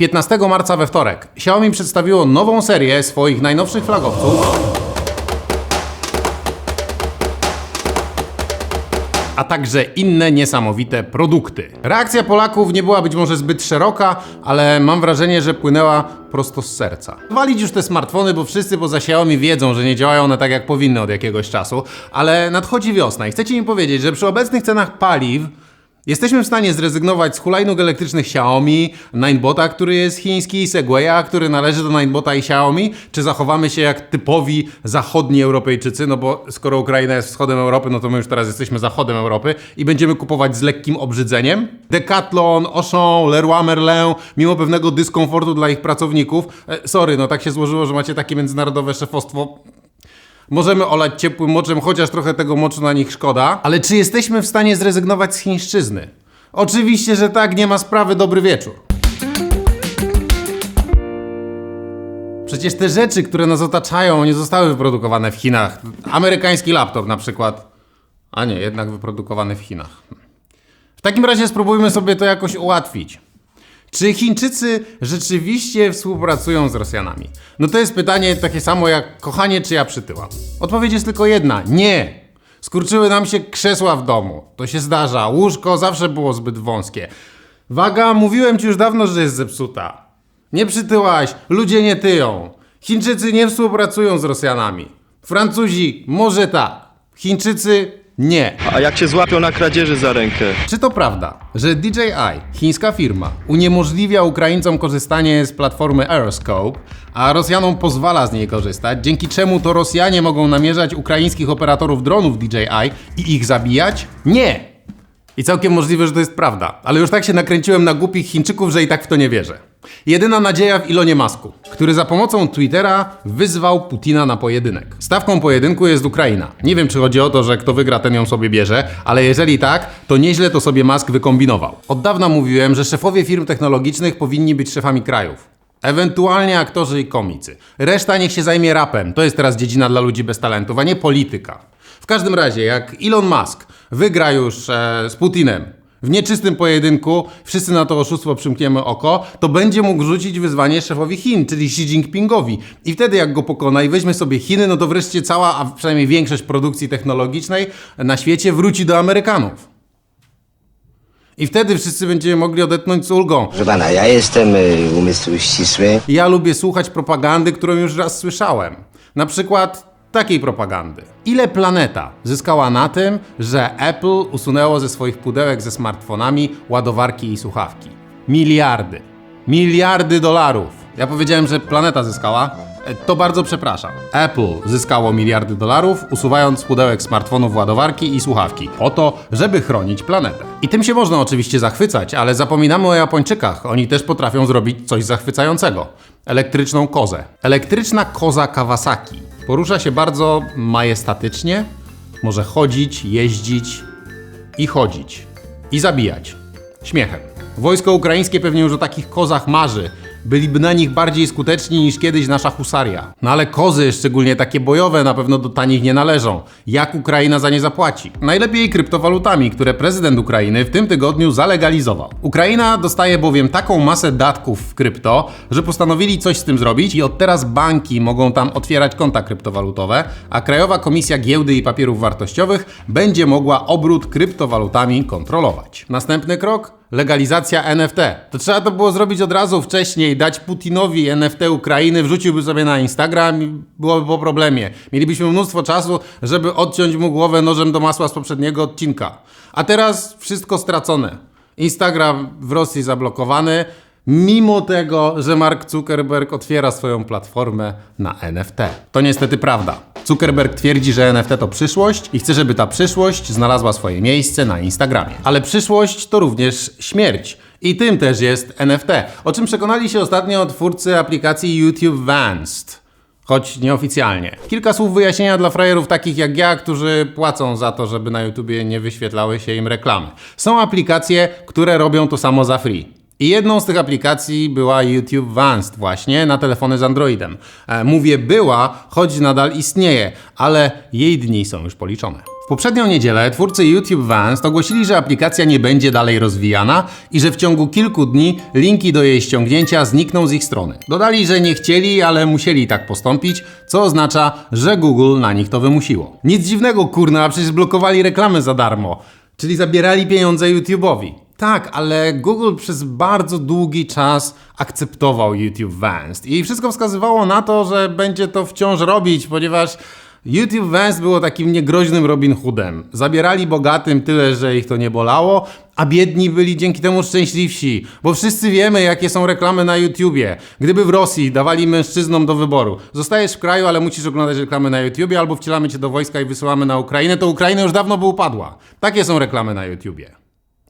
15 marca we wtorek Xiaomi przedstawiło nową serię swoich najnowszych flagowców. a także inne niesamowite produkty. Reakcja Polaków nie była być może zbyt szeroka, ale mam wrażenie, że płynęła prosto z serca. Walić już te smartfony, bo wszyscy poza Xiaomi wiedzą, że nie działają one tak jak powinny od jakiegoś czasu, ale nadchodzi wiosna i chcecie mi powiedzieć, że przy obecnych cenach paliw Jesteśmy w stanie zrezygnować z hulajnóg elektrycznych Xiaomi, Ninebota, który jest chiński, Segwaya, który należy do Ninebota i Xiaomi, czy zachowamy się jak typowi zachodni Europejczycy, no bo skoro Ukraina jest wschodem Europy, no to my już teraz jesteśmy zachodem Europy i będziemy kupować z lekkim obrzydzeniem? Decathlon, Auchan, Leroy Merlin, mimo pewnego dyskomfortu dla ich pracowników, e, sorry, no tak się złożyło, że macie takie międzynarodowe szefostwo, Możemy olać ciepłym moczem, chociaż trochę tego moczu na nich szkoda. Ale czy jesteśmy w stanie zrezygnować z chińszczyzny? Oczywiście, że tak, nie ma sprawy, dobry wieczór. Przecież te rzeczy, które nas otaczają, nie zostały wyprodukowane w Chinach. Amerykański laptop na przykład. A nie, jednak wyprodukowany w Chinach. W takim razie spróbujmy sobie to jakoś ułatwić. Czy Chińczycy rzeczywiście współpracują z Rosjanami? No to jest pytanie takie samo jak kochanie, czy ja przytyłam. Odpowiedź jest tylko jedna: nie. Skurczyły nam się krzesła w domu. To się zdarza. Łóżko zawsze było zbyt wąskie. Waga, mówiłem ci już dawno, że jest zepsuta. Nie przytyłaś, ludzie nie tyją. Chińczycy nie współpracują z Rosjanami. Francuzi może tak. Chińczycy nie. A jak cię złapią na kradzieży za rękę? Czy to prawda, że DJI, chińska firma, uniemożliwia Ukraińcom korzystanie z platformy Aeroscope, a Rosjanom pozwala z niej korzystać, dzięki czemu to Rosjanie mogą namierzać ukraińskich operatorów dronów DJI i ich zabijać? Nie! I całkiem możliwe, że to jest prawda, ale już tak się nakręciłem na głupich Chińczyków, że i tak w to nie wierzę. Jedyna nadzieja w Ilonie Masku, który za pomocą Twittera wyzwał Putina na pojedynek. Stawką pojedynku jest Ukraina. Nie wiem, czy chodzi o to, że kto wygra, ten ją sobie bierze, ale jeżeli tak, to nieźle to sobie Musk wykombinował. Od dawna mówiłem, że szefowie firm technologicznych powinni być szefami krajów. Ewentualnie aktorzy i komicy. Reszta niech się zajmie rapem. To jest teraz dziedzina dla ludzi bez talentów, a nie polityka. W każdym razie, jak Elon Musk wygra już e, z Putinem w nieczystym pojedynku, wszyscy na to oszustwo przymkniemy oko, to będzie mógł rzucić wyzwanie szefowi Chin, czyli Xi Jinpingowi. I wtedy jak go pokona i weźmie sobie Chiny, no to wreszcie cała, a przynajmniej większość produkcji technologicznej na świecie wróci do Amerykanów. I wtedy wszyscy będziemy mogli odetchnąć z ulgą. Proszę pana, ja jestem y, umysł ścisły. Ja lubię słuchać propagandy, którą już raz słyszałem. Na przykład takiej propagandy. Ile planeta zyskała na tym, że Apple usunęło ze swoich pudełek ze smartfonami ładowarki i słuchawki? Miliardy. Miliardy dolarów. Ja powiedziałem, że planeta zyskała. E, To bardzo przepraszam. Apple zyskało miliardy dolarów, usuwając z pudełek smartfonów ładowarki i słuchawki, po to, żeby chronić planetę. I tym się można oczywiście zachwycać, ale zapominamy o Japończykach. Oni też potrafią zrobić coś zachwycającego. Elektryczną kozę. Elektryczna koza Kawasaki porusza się bardzo majestatycznie, może chodzić, jeździć i chodzić. I zabijać. Śmiechem. Wojsko ukraińskie pewnie już o takich kozach marzy. Byliby na nich bardziej skuteczni niż kiedyś nasza husaria. No ale kozy, szczególnie takie bojowe, na pewno do tanich nie należą. Jak Ukraina za nie zapłaci? Najlepiej kryptowalutami, które prezydent Ukrainy w tym tygodniu zalegalizował. Ukraina dostaje bowiem taką masę datków w krypto, że postanowili coś z tym zrobić i od teraz banki mogą tam otwierać konta kryptowalutowe, a Krajowa Komisja Giełdy i Papierów Wartościowych będzie mogła obrót kryptowalutami kontrolować. Następny krok? Legalizacja NFT. To trzeba to było zrobić od razu wcześniej, dać Putinowi NFT Ukrainy, wrzuciłby sobie na Instagram i byłoby po problemie. Mielibyśmy mnóstwo czasu, żeby odciąć mu głowę nożem do masła z poprzedniego odcinka. A teraz wszystko stracone. Instagram w Rosji zablokowany, mimo tego, że Mark Zuckerberg otwiera swoją platformę na NFT. To niestety prawda. Zuckerberg twierdzi, że NFT to przyszłość i chce, żeby ta przyszłość znalazła swoje miejsce na Instagramie. Ale przyszłość to również śmierć. I tym też jest NFT, o czym przekonali się ostatnio twórcy aplikacji YouTube Vanced choć nieoficjalnie. Kilka słów wyjaśnienia dla frajerów takich jak ja, którzy płacą za to, żeby na YouTubie nie wyświetlały się im reklamy. Są aplikacje, które robią to samo za free. I jedną z tych aplikacji była YouTube Vanced właśnie na telefony z Androidem. E, mówię była, choć nadal istnieje, ale jej dni są już policzone. W poprzednią niedzielę twórcy YouTube Vanced ogłosili, że aplikacja nie będzie dalej rozwijana i że w ciągu kilku dni linki do jej ściągnięcia znikną z ich strony. Dodali, że nie chcieli, ale musieli tak postąpić, co oznacza, że Google na nich to wymusiło. Nic dziwnego, kurna, przecież blokowali reklamy za darmo, czyli zabierali pieniądze YouTube'owi. Tak, ale Google przez bardzo długi czas akceptował YouTube Vanced i wszystko wskazywało na to, że będzie to wciąż robić, ponieważ YouTube Vanced było takim niegroźnym Robin Hoodem. Zabierali bogatym tyle, że ich to nie bolało, a biedni byli dzięki temu szczęśliwsi, bo wszyscy wiemy, jakie są reklamy na YouTubie. Gdyby w Rosji dawali mężczyznom do wyboru, zostajesz w kraju, ale musisz oglądać reklamy na YouTubie, albo wcielamy cię do wojska i wysyłamy na Ukrainę, to Ukraina już dawno by upadła. Takie są reklamy na YouTubie.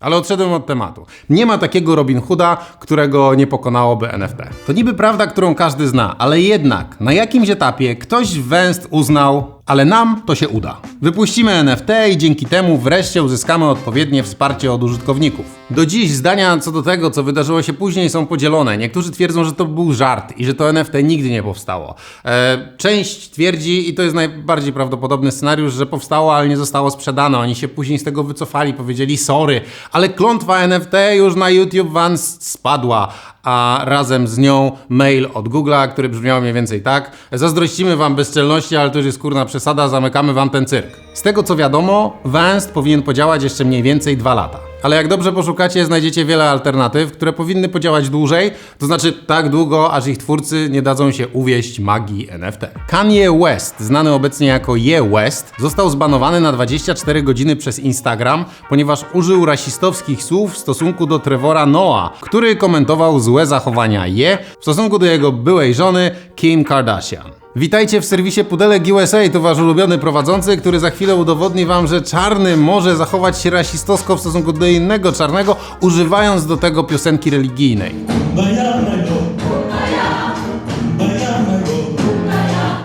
Ale odszedłem od tematu. Nie ma takiego Robin Hooda, którego nie pokonałoby NFT. To niby prawda, którą każdy zna, ale jednak na jakimś etapie ktoś Węst uznał, ale nam to się uda. Wypuścimy NFT i dzięki temu wreszcie uzyskamy odpowiednie wsparcie od użytkowników. Do dziś zdania co do tego, co wydarzyło się później są podzielone. Niektórzy twierdzą, że to był żart i że to NFT nigdy nie powstało. E, część twierdzi, i to jest najbardziej prawdopodobny scenariusz, że powstało, ale nie zostało sprzedane. Oni się później z tego wycofali, powiedzieli sorry, ale klątwa NFT już na YouTube Van spadła, a razem z nią mail od Google'a, który brzmiał mniej więcej tak. Zazdrościmy wam bezczelności, ale to już jest kurna przesada, zamykamy wam ten cyrk. Z tego co wiadomo, Vanced powinien podziałać jeszcze mniej więcej dwa lata. Ale jak dobrze poszukacie, znajdziecie wiele alternatyw, które powinny podziałać dłużej, to znaczy tak długo, aż ich twórcy nie dadzą się uwieść magii NFT. Kanye West, znany obecnie jako Ye West, został zbanowany na 24 godziny przez Instagram, ponieważ użył rasistowskich słów w stosunku do Trevora Noah, który komentował złe zachowania Ye w stosunku do jego byłej żony Kim Kardashian. Witajcie w serwisie Pudelek USA, to wasz ulubiony prowadzący, który za chwilę udowodni wam, że czarny może zachować się rasistowsko w stosunku do innego czarnego, używając do tego piosenki religijnej.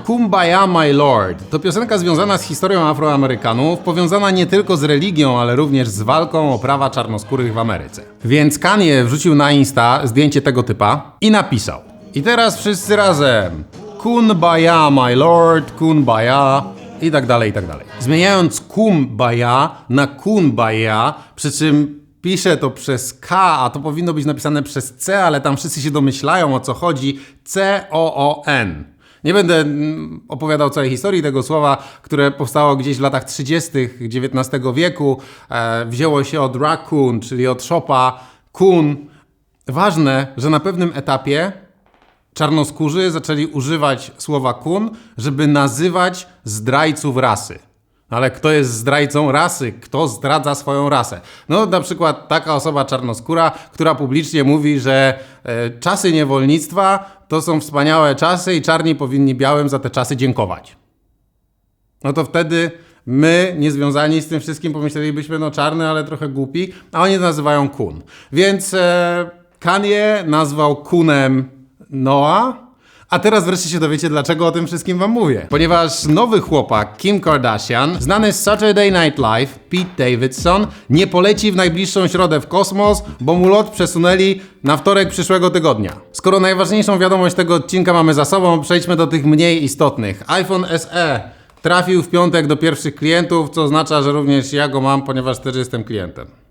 Kumbaya My Lord to piosenka związana z historią Afroamerykanów, powiązana nie tylko z religią, ale również z walką o prawa czarnoskórych w Ameryce. Więc Kanye wrzucił na Insta zdjęcie tego typa i napisał. I teraz wszyscy razem. Kumbaya my lord, kumbaya i tak dalej, i tak dalej. Zmieniając kumbaya na kumbaya, przy czym piszę to przez K, a to powinno być napisane przez C, ale tam wszyscy się domyślają o co chodzi. C-O-O-N. Nie będę mm, opowiadał całej historii tego słowa, które powstało gdzieś w latach 30. XIX wieku. E, wzięło się od raccoon, czyli od szopa kun. Ważne, że na pewnym etapie czarnoskórzy zaczęli używać słowa kun, żeby nazywać zdrajców rasy. No Ale kto jest zdrajcą rasy? Kto zdradza swoją rasę? No na przykład taka osoba czarnoskóra, która publicznie mówi, że e, czasy niewolnictwa to są wspaniałe czasy i czarni powinni białym za te czasy dziękować. No to wtedy my, niezwiązani z tym wszystkim, pomyślelibyśmy, no czarny, ale trochę głupi, a oni nazywają kun. Więc e, Kanye nazwał kunem Noah, a teraz wreszcie się dowiecie, dlaczego o tym wszystkim wam mówię. Ponieważ nowy chłopak, Kim Kardashian, znany z Saturday Night Live, Pete Davidson, nie poleci w najbliższą środę w kosmos, bo mu lot przesunęli na wtorek przyszłego tygodnia. Skoro najważniejszą wiadomość tego odcinka mamy za sobą, przejdźmy do tych mniej istotnych. iPhone SE trafił w piątek do pierwszych klientów, co oznacza, że również ja go mam, ponieważ też jestem klientem.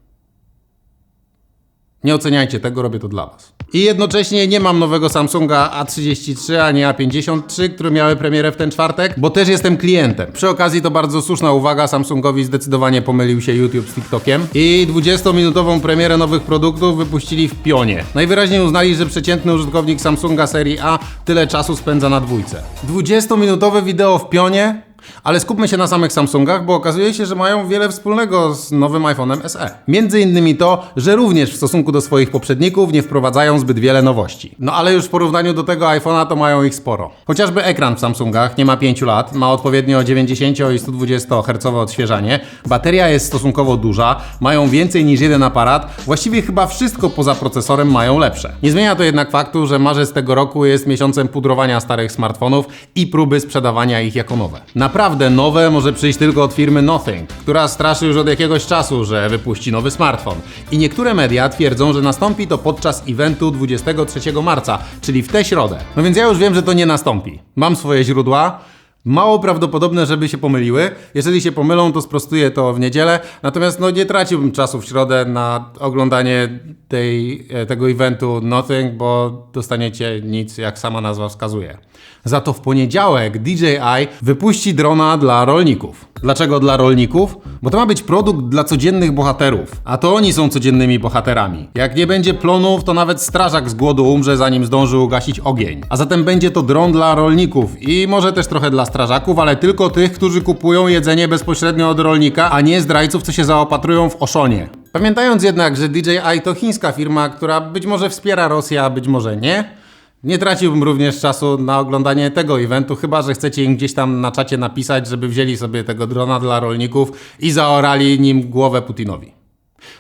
Nie oceniajcie tego, robię to dla Was. I jednocześnie nie mam nowego Samsunga A33 ani A53, które miały premierę w ten czwartek, bo też jestem klientem. Przy okazji to bardzo słuszna uwaga, Samsungowi zdecydowanie pomylił się YouTube z TikTokiem i 20-minutową premierę nowych produktów wypuścili w pionie. Najwyraźniej uznali, że przeciętny użytkownik Samsunga serii A tyle czasu spędza na dwójce. 20-minutowe wideo w pionie? Ale skupmy się na samych Samsungach, bo okazuje się, że mają wiele wspólnego z nowym iPhone'em SE. Między innymi to, że również w stosunku do swoich poprzedników nie wprowadzają zbyt wiele nowości. No ale już w porównaniu do tego iPhone'a to mają ich sporo. Chociażby ekran w Samsungach nie ma 5 lat, ma odpowiednio 90 i 120 Hz odświeżanie, bateria jest stosunkowo duża, mają więcej niż jeden aparat, właściwie chyba wszystko poza procesorem mają lepsze. Nie zmienia to jednak faktu, że marzec tego roku jest miesiącem pudrowania starych smartfonów i próby sprzedawania ich jako nowe. Naprawdę nowe może przyjść tylko od firmy Nothing, która straszy już od jakiegoś czasu, że wypuści nowy smartfon. I niektóre media twierdzą, że nastąpi to podczas eventu 23 marca, czyli w tę środę. No więc ja już wiem, że to nie nastąpi. Mam swoje źródła. Mało prawdopodobne, żeby się pomyliły. Jeżeli się pomylą, to sprostuję to w niedzielę. Natomiast no, nie traciłbym czasu w środę na oglądanie tej, e, tego eventu Nothing, bo dostaniecie nic, jak sama nazwa wskazuje. Za to w poniedziałek DJI wypuści drona dla rolników. Dlaczego dla rolników? Bo to ma być produkt dla codziennych bohaterów, a to oni są codziennymi bohaterami. Jak nie będzie plonów, to nawet strażak z głodu umrze, zanim zdąży ugasić ogień. A zatem będzie to dron dla rolników i może też trochę dla strażaków, ale tylko tych, którzy kupują jedzenie bezpośrednio od rolnika, a nie zdrajców, co się zaopatrują w oszonie. Pamiętając jednak, że DJI to chińska firma, która być może wspiera Rosję, a być może nie, nie traciłbym również czasu na oglądanie tego eventu, chyba że chcecie im gdzieś tam na czacie napisać, żeby wzięli sobie tego drona dla rolników i zaorali nim głowę Putinowi.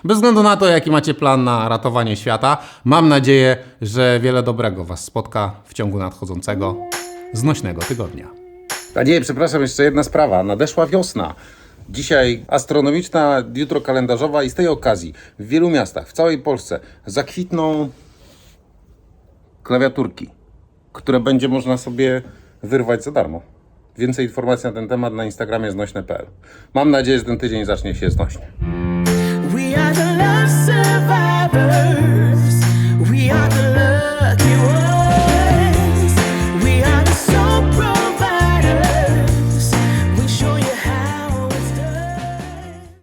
Bez względu na to, jaki macie plan na ratowanie świata, mam nadzieję, że wiele dobrego Was spotka w ciągu nadchodzącego, znośnego tygodnia. A nie, przepraszam, jeszcze jedna sprawa. Nadeszła wiosna. Dzisiaj astronomiczna, jutro kalendarzowa i z tej okazji w wielu miastach, w całej Polsce zakwitną klawiaturki, które będzie można sobie wyrwać za darmo. Więcej informacji na ten temat na Instagramie znośne.pl. Mam nadzieję, że ten tydzień zacznie się znośnie. We are the love survivors. We are the